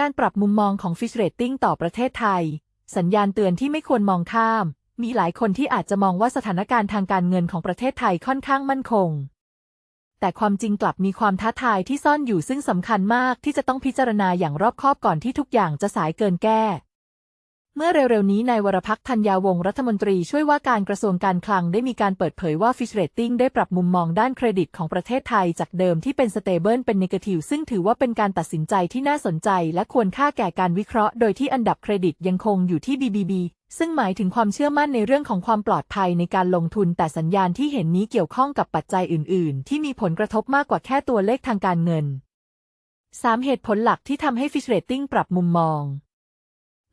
การปรับมุมมองของ Fitch Rating ต่อประเทศไทย สัญญาณเตือนที่ไม่ควรมองข้าม มีหลายคนที่อาจจะมองว่าสถานการณ์ทางการเงินของประเทศไทยค่อนข้างมั่นคง แต่ความจริงกลับมีความท้าทายที่ซ่อนอยู่ซึ่งสำคัญมากที่จะต้องพิจารณาอย่างรอบคอบก่อนที่ทุกอย่างจะสายเกินแก้ มื่อเร็วๆนี้นายวรพักธัญญาวงรัฐมนตรีช่วยว่าการกระทรวงการคลังได้มีการเปิดเผยว่า Fitch Rating ได้ปรับมุมมองด้านเครดิตของประเทศไทยจากเดิมที่เป็น Stable เป็น Negative ซึ่งถือว่าเป็นการตัดสินใจที่น่าสนใจและควรค่าแก่การวิเคราะห์ โดยที่อันดับเครดิตยังคงอยู่ที่ BBB ซึ่งหมายถึงความเชื่อมั่นในเรื่องของความปลอดภัยในการลงทุนแต่สัญญาณที่เห็นนี้เกี่ยวข้องกับปัจจัยอื่น ๆ ที่มีผลกระทบมากกว่าแค่ตัวเลขทางการเงิน 3 เหตุผลหลักที่ทำให้ Fitch Rating ปรับมุมมอง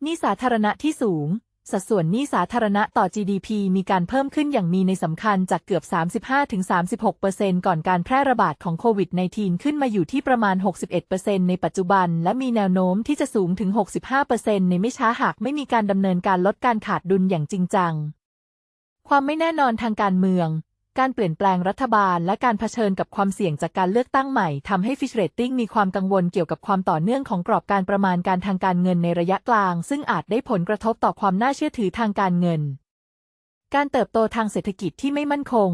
นี้สาธารณะที่สูง สัดส่วนนี้สาธารณะต่อ GDP มีการเพิ่มขึ้นอย่างมีในสำคัญจากเกือบ 35-36%ก่อนการแพร่ระบาดของโควิด -19 ขึ้นมาอยู่ที่ประมาณ 61%ในปัจจุบัน และมีแนวโน้มที่จะสูงถึง 65%ในไม่ช้าหากไม่มีการดำเนินการลดการขาดดุลอย่างจริงจัง ความไม่แน่นอนทางการเมือง การเปลี่ยนแปลงรัฐบาลและการเผชิญกับความเสี่ยงจากการเลือกตั้งใหม่ทำให้ฟิชเรตติ้งมีความกังวลเกี่ยวกับความต่อเนื่องของกรอบการประมาณการทางการเงินในระยะกลาง ซึ่งอาจได้ผลกระทบต่อความน่าเชื่อถือทางการเงิน การเติบโตทางเศรษฐกิจที่ไม่มั่นคง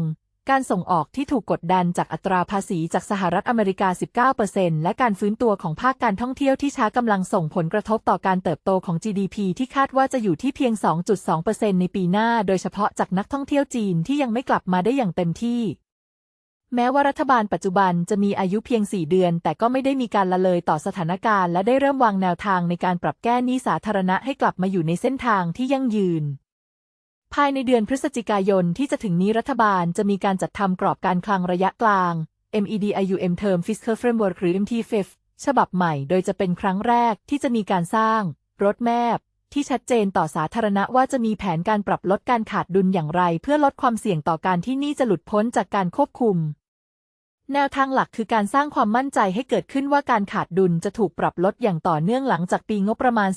การส่งออกที่ถูกกดดันจากอัตราภาษีจากสหรัฐอเมริกา 19%และการฟื้นตัวของภาคการท่องเที่ยวที่ช้ากำลังส่งผลกระทบต่อการเติบโตของ GDP ที่คาดว่าจะอยู่ที่เพียง 2.2%ในปีหน้า โดยเฉพาะจากนักท่องเที่ยวจีนที่ยังไม่กลับมาได้อย่างเต็มที่ แม้ว่ารัฐบาลปัจจุบันจะมีอายุเพียง 4 เดือน แต่ก็ไม่ได้มีการละเลยต่อสถานการณ์ และได้เริ่มวางแนวทางในการปรับแก้หนี้สาธารณะให้กลับมาอยู่ในเส้นทางที่ยั่งยืน ภายในเดือนพฤศจิกายนที่จะถึงนี้รัฐบาลจะมีการจัดทำกรอบการคลังระยะกลาง MEDIUM Term Fiscal Framework หรือ MTFF ฉบับใหม่ โดยจะเป็นครั้งแรกที่จะมีการสร้างรถแมพที่ชัดเจนต่อสาธารณะว่าจะมีแผนการปรับลดการขาดดุลอย่างไร เพื่อลดความเสี่ยงต่อการที่หนี้จะหลุดพ้นจากการควบคุม แนวทางหลักคือการสร้างความมั่นใจให้เกิดขึ้นว่าการขาดดุลจะถูกปรับลดอย่างต่อเนื่องหลังจากปีงบประมาณ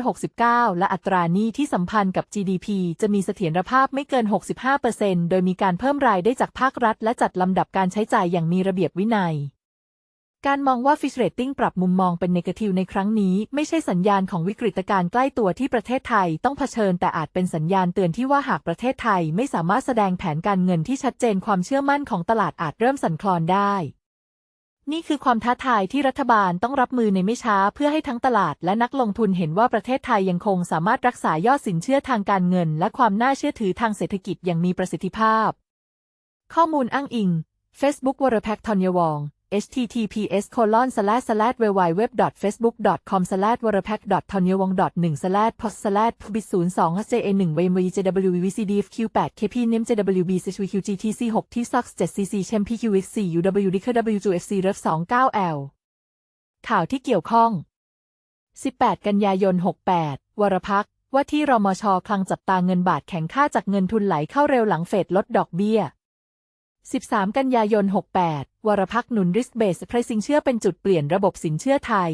2569 และอัตราหนี้ที่สัมพันธ์กับ GDP จะมีเสถียรภาพไม่เกิน 65%โดยมีการเพิ่มรายได้จากภาครัฐ และจัดลำดับการใช้จ่ายอย่างมีระเบียบวินัย การมองว่า Fitch Rating ปรับมุมมองเป็นนกาทีฟในครั้งนี้ ไม่ใช่สัญญาณของวิกฤตการณ์ใกล้ตัวที่ประเทศไทยต้องเผชิญ แต่อาจเป็นสัญญาณเตือนที่ว่าหากประเทศไทยไม่สามารถแสดงแผนการเงินที่ชัดเจนความเชื่อมั่นของตลาดอาจเริ่มสั่นคลอนได้ นี่คือความท้าทายที่รัฐบาลต้องรับมือในไม่ช้า เพื่อให้ทั้งตลาดและนักลงทุนเห็นว่าประเทศไทยยังคงสามารถรักษายอดสินเชื่อทางการเงิน และความน่าเชื่อถือทางเศรษฐกิจอย่างมีประสิทธิภาพ ข้อมูลอ้างอิง Facebook วรแพคทอนยวอง https colon slash slash www facebook com slash วรแพค t o n y w o n g 1 slash post slash b 0 2 ja 1 wm jw vcdfq 8 kp nim jwb swq gtc 6 t sox 7 cc chem pqx 4 uw dicker wfc ref 2 9 l ข่าวที่เกี่ยวข้อง 18 กันยายน 68 วรพักว่าที่รมชคลังจับตาเงินบาทแข็งค่าจากเงินทุนไหลเข้าเร็วหลังเฟดลดดอกเบี้ย 13 กันยายน 68 วรพักหนุนริสเบสไพรซิงเชื่อเป็นจุดเปลี่ยนระบบสินเชื่อไทย